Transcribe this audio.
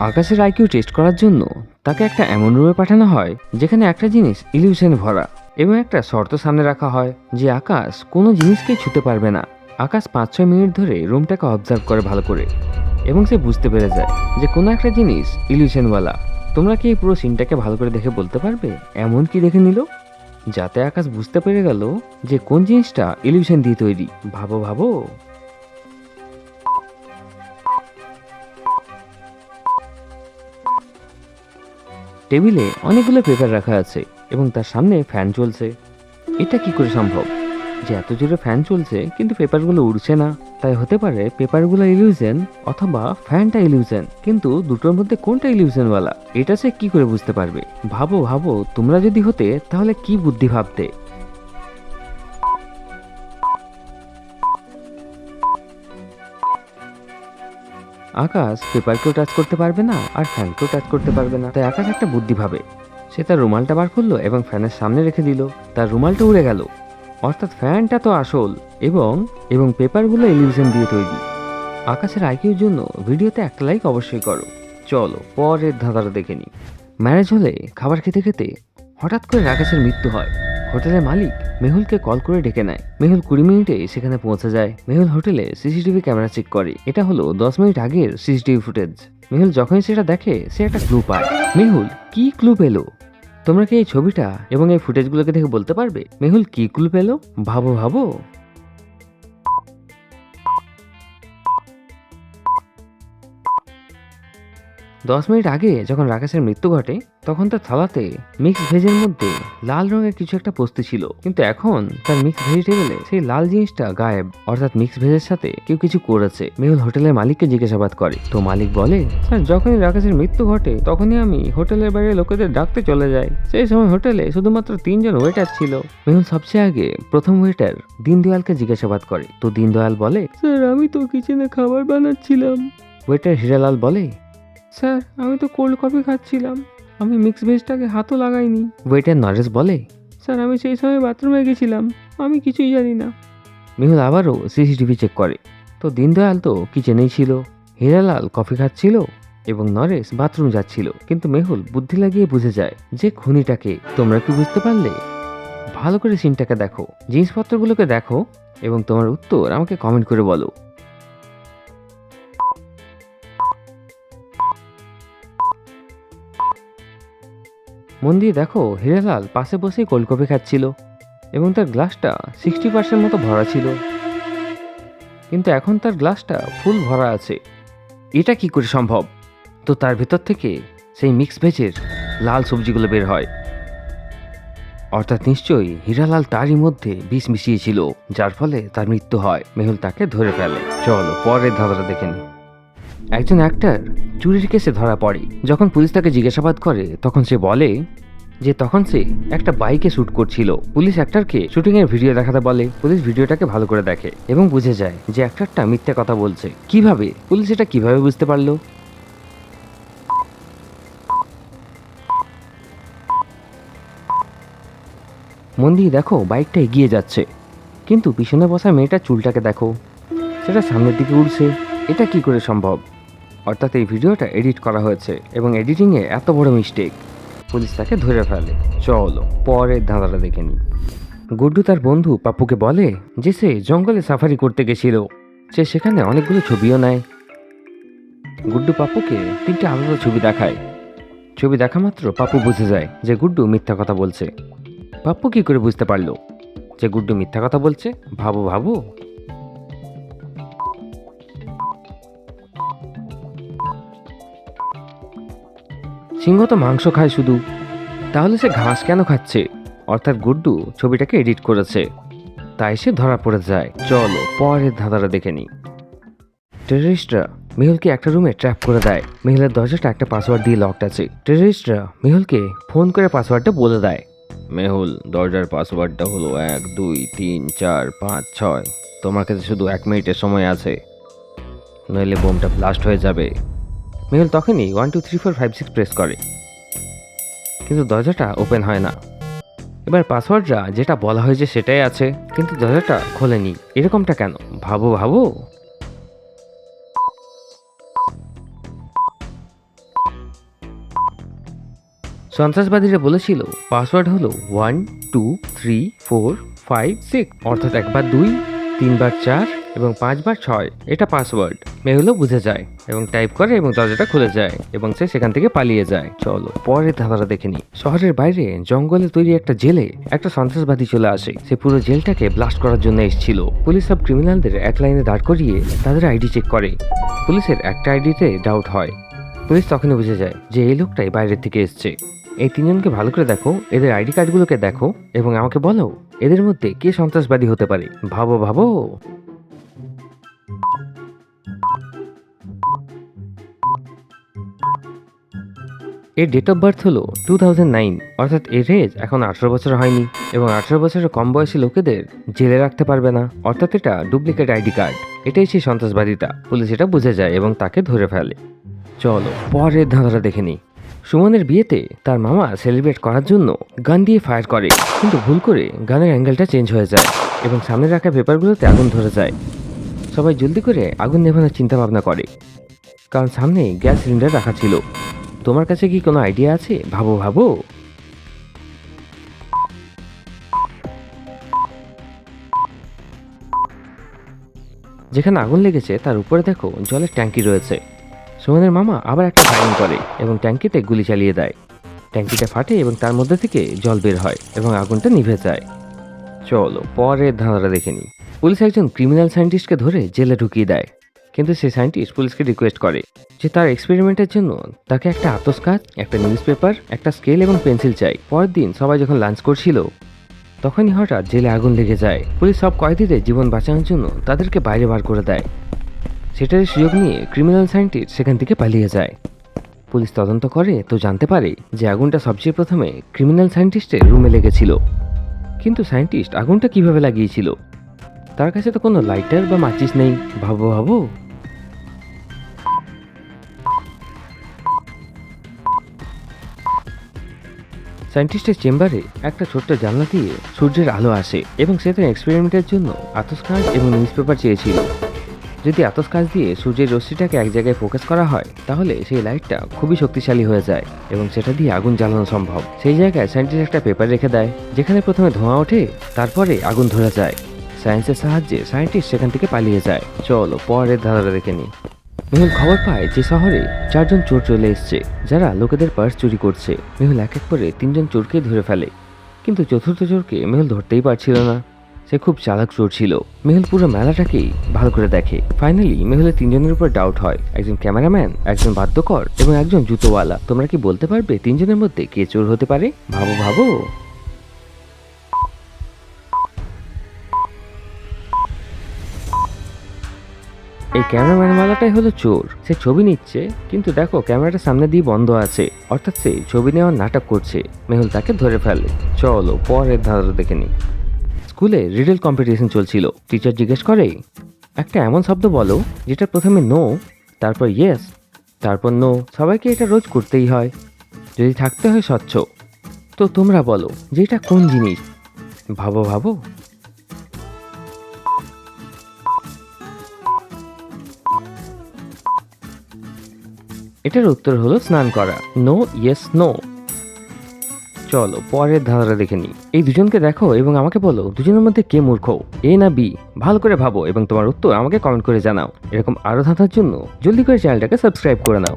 আকাশের IQ test করার জন্য তাকে একটা এমন রুমে পাঠানো হয়, যেখানে একটা জিনিস ইলিউশন ভরা এবং একটা শর্ত সামনে রাখা হয় যে আকাশ কোনো জিনিসকে ছুতে পারবে না। আকাশ পাঁচ ছয় মিনিট ধরে রুমটাকে অবজার্ভ করে ভালো করে এবং সে বুঝতে পেরে যায় যে কোনো একটা জিনিস ইলিউশনওয়ালা। তোমরা কি এই পুরো সিনটাকে ভালো করে দেখে বলতে পারবে? এমন কি দেখে নিল? যাতে আকাশ বুঝতে পেরে গেল যে কোন জিনিসটা ইলিউশন দিয়ে তৈরি। ভাবো ভাবো। টেবিলে অনেকগুলো পেপার রাখা আছে এবং তার সামনে ফ্যান চলছে। এটা কি করে সম্ভব? যে এত জোরে ফ্যান চলছে, কিন্তু পেপারগুলো উড়ছে না। তাই হতে পারে পেপারগুলো ইলিউশন অথবা ফ্যানটা ইলিউশন কিন্তু দুটোর মধ্যে কোনটা ইলিউশনওয়ালা এটা সে কি করে বুঝতে পারবে? ভাবো ভাবো, তোমরা যদি হতে, তাহলে কি বুদ্ধি ভাবতে? আকাশ পেপারকেও টাচ করতে পারবে না আর ফ্যানকেও টাচ করতে পারবে না। তাই আকাশ একটা বুদ্ধি ভাবে। সে তার রুমালটা বার করল এবং ফ্যানের সামনে রেখে দিল। তার রুমালটা উড়ে গেল। অর্থাৎ ফ্যানটা তো আসল এবং এবং পেপারগুলো ইলিউশন দিয়ে তৈরি। আকাশের আইকিউর জন্য ভিডিওতে একটা লাইক অবশ্যই করো। চলো, পরের ধাঁধাটা দেখে নিই। ম্যারেজ হলে খাবার খেতে খেতে হঠাৎ করে আকাশের মৃত্যু হয়। হোটেলের মালিক মেহুলকে কল করে ডেকে নেয়। মেহুল কুড়ি মিনিটে সেখানে পৌঁছে যায়। মেহুল হোটেলে সিসিটিভি ক্যামেরা চেক করে। এটা হলো দশ মিনিট আগের সিসিটিভি ফুটেজ। মেহুল যখনই সেটা দেখে, সে একটা ক্লু পায়। মেহুল, কি ক্লু পেল? তোমরা কি এই ছবিটা এবং এই ফুটেজগুলোকে দেখে বলতে পারবে? মেহুল, কি ক্লু পেল? ভাবো ভাবো। দশ মিনিট আগে যখন রাকেশের মৃত্যু ঘটে তখন তার থালাতে মিক্স ভেজের মধ্যে লাল রঙের কিছু একটা বস্তু ছিল। কিন্তু এখন তার মিক্স ভেজিটেবলে সেই লাল জিনিসটা গায়েব। অর্থাৎ মিক্স ভেজের সাথে কেউ কিছু করেছে। মেহুল হোটেলের মালিককে জিজ্ঞাসাবাদ করে। তো মালিক বলে স্যার যখনই রাকেশের মৃত্যু ঘটে তখনই আমি হোটেলের বাইরে লোকেদের ডাকতে চলে যাই। সেই সময় হোটেলে শুধুমাত্র তিনজন ওয়েটার ছিল। মেহুল সবচেয়ে আগে প্রথম ওয়েটার দীনদয়ালকে জিজ্ঞাসাবাদ করে। তো দীনদয়াল বলে স্যার আমি তো কিচেনে খাবার বানাচ্ছিলাম। ওয়েটার হিরালাল বলে স্যার আমি তো কোল্ড কফি খাচ্ছিলাম। আমি মিক্স ভেজটাকে হাতও লাগাইনি। ওয়েটার নরেশ বলে? স্যার আমি সেই সময় বাথরুমে গেছিলাম। আমি কিছুই জানি না। মেহুল আবারও সিসিটিভি চেক করে। তো দীনদয়াল তো কিচেনেই ছিল। হিরালাল কফি খাচ্ছিল এবং নরেশ বাথরুম যাচ্ছিল। কিন্তু মেহুল বুদ্ধি লাগিয়ে বুঝে যায় যে খুনিটাকে তোমরা কি বুঝতে পারলে? ভালো করে সিনটাকে দেখো জিনিসপত্রগুলোকে দেখো এবং তোমার উত্তর আমাকে কমেন্ট করে বলো। মন দিয়ে দেখো, হিরালাল পাশে বসেই কোল্ড কফি খাচ্ছিল এবং তার গ্লাসটা সিক্সটি পার্সেন্ট মতো ভরা ছিল। কিন্তু এখন তার গ্লাসটা ফুল ভরা আছে। এটা কি করে সম্ভব? তো তার ভেতর থেকে সেই মিক্স ভেজের লাল সবজিগুলো বের হয়। অর্থাৎ নিশ্চয়ই হীরালাল তারই মধ্যে বিষ মিশিয়েছিল, যার ফলে তার মৃত্যু হয়। মেহুল তাকে ধরে ফেলে। চলো, পরের ধাঁধাটা দেখে নিই। একজন অ্যাক্টর চুরির কেসে ধরা পড়ে। যখন পুলিশ তাকে জিজ্ঞাসাবাদ করে, তখন সে বলে যে তখন সে একটা বাইকে শ্যুট করছিল। পুলিশ অ্যাক্টরকে শুটিং এর ভিডিও দেখাতে বলে। পুলিশ ভিডিওটাকে ভালো করে দেখে এবং বুঝে যায় যে অ্যাক্টরটা মিথ্যে কথা বলছে। কীভাবে? পুলিশ এটা কীভাবে বুঝতে পারল? মন দিয়ে দেখো বাইকটা এগিয়ে যাচ্ছে। কিন্তু পিছনে বসা মেয়েটার চুলটাকে দেখো। সেটা সামনের দিকে উড়ছে। এটা কি করে সম্ভব? অর্থাৎ এই ভিডিওটা এডিট করা হয়েছে এবং এডিটিংয়ে এত বড় মিস্টেক পুলিশ তাকে ধরে ফেলে। চলো, পরের ধাঁধাটা দেখে নিই। গুড্ডু তার বন্ধু পাপ্পুকে বলে যে সে জঙ্গলে সাফারি করতে গেছিল। সে সেখানে অনেকগুলো ছবিও নেয়। গুড্ডু পাপ্পুকে তিনটে আলাদা ছবি দেখায়। ছবি দেখা মাত্র পাপ্পু বুঝে যায় যে গুড্ডু মিথ্যা কথা বলছে। পাপ্পু কি করে বুঝতে পারল? যে গুড্ডু মিথ্যা কথা বলছে? ভাবো ভাবো। সিংহ তো মাংস খায় শুধু। তাহলে সে ঘাস কেন খাচ্ছে? অর্থাৎ গুড্ডু ছবিটাকে এডিট করেছে। তাই সে ধরা পড়ে যায়। চলো, পরের ধাঁধাটা দেখে নিই। টেররিস্টরা, মেহুলকে একটা রুমে ট্র্যাপ করে দেয়। মেহুলের দরজাটা একটা পাসওয়ার্ড দিয়ে লকড আছে। টেররিস্টরা, মেহুলকে ফোন করে পাসওয়ার্ডটা বলে দেয়। মেহুল, দরজার পাসওয়ার্ডটা হলো এক, দুই, তিন, চার, পাঁচ, ছয়। তোমার কাছে শুধু এক মিনিটের সময় আছে। নইলে বোমটা ব্লাস্ট হয়ে যাবে। মেহুল তখনই one two three four five six press করে। কিন্তু দরজাটা ওপেন হয় না। এবার পাসওয়ার্ডটা যেটা বলা হয়েছে সেটাই আছে, কিন্তু দরজাটা খোলেনি। এরকমটা কেন? ভাবো ভাবো। সন্ত্রাসবাদীরা বলেছিল, পাসওয়ার্ড হলো one two three four five six অর্থাৎ একবার দুই, তিনবার চার এবং পাঁচবার ছয়। এটা পাসওয়ার্ড। মেহুলও বুঝে যায় এবং টাইপ করে এবং দরজাটা খুলে যায় এবং সে সেখান থেকে পালিয়ে যায়। চলো, পরের ধাঁধাটা দেখে নি শহরের বাইরে জঙ্গলে তৈরি একটা জেলে একটা সন্ত্রাসবাদী চলে আসে। সে পুরো জেলটাকে ব্লাস্ট করার জন্য এসেছিল। পুলিশ সব ক্রিমিনালদের এক লাইনে দাঁড় করিয়ে তাদের আইডি চেক করে। পুলিশের একটা আইডিতে ডাউট হয়। পুলিশ তখনই বুঝে যায় যে এই লোকটাই বাইরের থেকে এসছে। এই তিনজনকে ভালো করে দেখো, এদের আইডি কার্ডগুলোকে দেখো এবং আমাকে বলো, এদের মধ্যে কে সন্ত্রাসবাদী হতে পারে? ভাবো ভাবো। এর ডেট অফ বার্থ হলো টু থাউজেন্ড নাইন অর্থাৎ এর এজ এখন আঠারো বছর হয়নি, এবং আঠারো বছরের কম বয়সী লোকেদের জেলে রাখতে পারবে না, অর্থাৎ এটা ডুপ্লিকেট আইডি কার্ড এটাই সেই সন্ত্রাসবাদিতা পুলিশ এটা বুঝে যায় এবং তাকে ধরে ফেলে। চলো, পরের ধাঁধাটা দেখে নিই। সুমনের বিয়েতে তার মামা সেলিব্রেট করার জন্য গান দিয়ে ফায়ার করে, কিন্তু ভুল করে গানের অ্যাঙ্গেলটা চেঞ্জ হয়ে যায়, এবং সামনে রাখা পেপারগুলোতে আগুন ধরে যায়। সবাই জলদি করে আগুন নেভানোর চিন্তা ভাবনা করে, কারণ সামনে গ্যাস সিলিন্ডার রাখা ছিল। তোমার কাছে কি কোনো আইডিয়া আছে? ভাবো ভাবো। যেখানে আগুন লেগেছে, তার উপরে দেখো জলের ট্যাঙ্কি রয়েছে। সুমনের মামা আবার একটা ফায়ারিং করে এবং ট্যাঙ্কিতে গুলি চালিয়ে দেয়। ট্যাঙ্কিটা ফাটে এবং তার মধ্যে থেকে জল বের হয় এবং আগুনটা নিভে যায়। চলো পরের ধাঁধাটা দেখে নিই। পুলিশ একজন ক্রিমিনাল সায়েন্টিস্টকে ধরে জেলে ঢুকিয়ে দেয়। কিন্তু সেই সায়েন্টিস্ট পুলিশকে রিকোয়েস্ট করে যে তার এক্সপেরিমেন্টের জন্য তাকে একটা আতস কাজ একটা নিউজ পেপার একটা স্কেল এবং পেন্সিল চাই। পরের দিন সবাই যখন লাঞ্চ করছিল, তখনই হঠাৎ জেলে আগুন লেগে যায়। পুলিশ সব কয়েদিদের জীবন বাঁচানোর জন্য তাদেরকে বাইরে বার করে দেয়। সেটার সুযোগ নিয়ে ক্রিমিনাল সায়েন্টিস্ট সেখান থেকে পালিয়ে যায়। পুলিশ তদন্ত করে তো জানতে পারে যে আগুনটা সবচেয়ে প্রথমে ক্রিমিনাল সায়েন্টিস্টের রুমে লেগেছিল। কিন্তু সায়েন্টিস্ট আগুনটা কীভাবে লাগিয়েছিল? তার কাছে তো কোনো লাইটার বা মাচিস নেই। ভাবো ভাবো। সায়েন্টিস্টের চেম্বারে একটা ছোট্ট জানলা দিয়ে সূর্যের আলো আসে এবং সে তার এক্সপেরিমেন্টের জন্য আতস কাজ এবং নিউজ পেপার চেয়েছিল। যদি আতস কাজ দিয়ে সূর্যের রশ্মিটাকে এক জায়গায় ফোকাস করা হয়, তাহলে সেই লাইটটা খুবই শক্তিশালী হয়ে যায় এবং সেটা দিয়ে আগুন জ্বালানো সম্ভব। সেই জায়গায় সায়েন্টিস্ট একটা পেপার রেখে দেয়, যেখানে প্রথমে ধোঁয়া ওঠে, তারপরে আগুন ধরে যায়। সায়েন্সের সাহায্যে সায়েন্টিস্ট সেখান থেকে পালিয়ে যায়। চলো, পরের ধারাটা দেখে নিই। মেহুল খবর পায় যে শহরে চারজন চোর চলে এসছে, যারা লোকেদের পার্স চুরি করছে। মেহুল এক এক করে তিনজন চোরকে ধরে ফেলে। কিন্তু চতুর্থ চোরকে মেহুল ধরতেই পারছিল না। সে খুব চালাক চোর ছিল। মেহুল পুরো মেলাটাকেই ভালো করে দেখে। ফাইনালি মেহুলের তিনজনের উপর ডাউট হয়। একজন ক্যামেরাম্যান একজন বাদ্যকর এবং একজন জুতোওয়ালা। তোমরা কি বলতে পারবে তিনজনের মধ্যে কে চোর হতে পারে? ভাবো ভাবো। এই ক্যামেরাম্যান মালাটাই হলো চোর। সে ছবি নিচ্ছে, কিন্তু দেখো ক্যামেরাটা সামনে দিয়ে বন্ধ আছে। অর্থাৎ সে ছবি নেওয়ার নাটক করছে। মেহুল তাকে ধরে ফেলে। চলো, পরের ধারা দেখে নি স্কুলে রিডেল কম্পিটিশন চলছিল। টিচার জিজ্ঞেস করে, একটা এমন শব্দ বলো, যেটা প্রথমে নো তারপর ইয়েস তারপর নো সবাইকে এটা রোজ করতেই হয়। যদি থাকতে হয় স্বচ্ছ। তো তোমরা বলো, যে এটা কোন জিনিস? ভাবো ভাবো। এটার উত্তর হলো স্নান করা। নো ইয়েস নো চলো, পরের ধাঁধাটা দেখে নিই। এই দুজনকে দেখো এবং আমাকে বলো, দুজনের মধ্যে কে মূর্খ? এ না বি ভালো করে ভাবো এবং তোমার উত্তর আমাকে কমেন্ট করে জানাও। এরকম আরও ধাঁধার জন্য জলদি করে চ্যানেলটাকে সাবস্ক্রাইব করে নাও।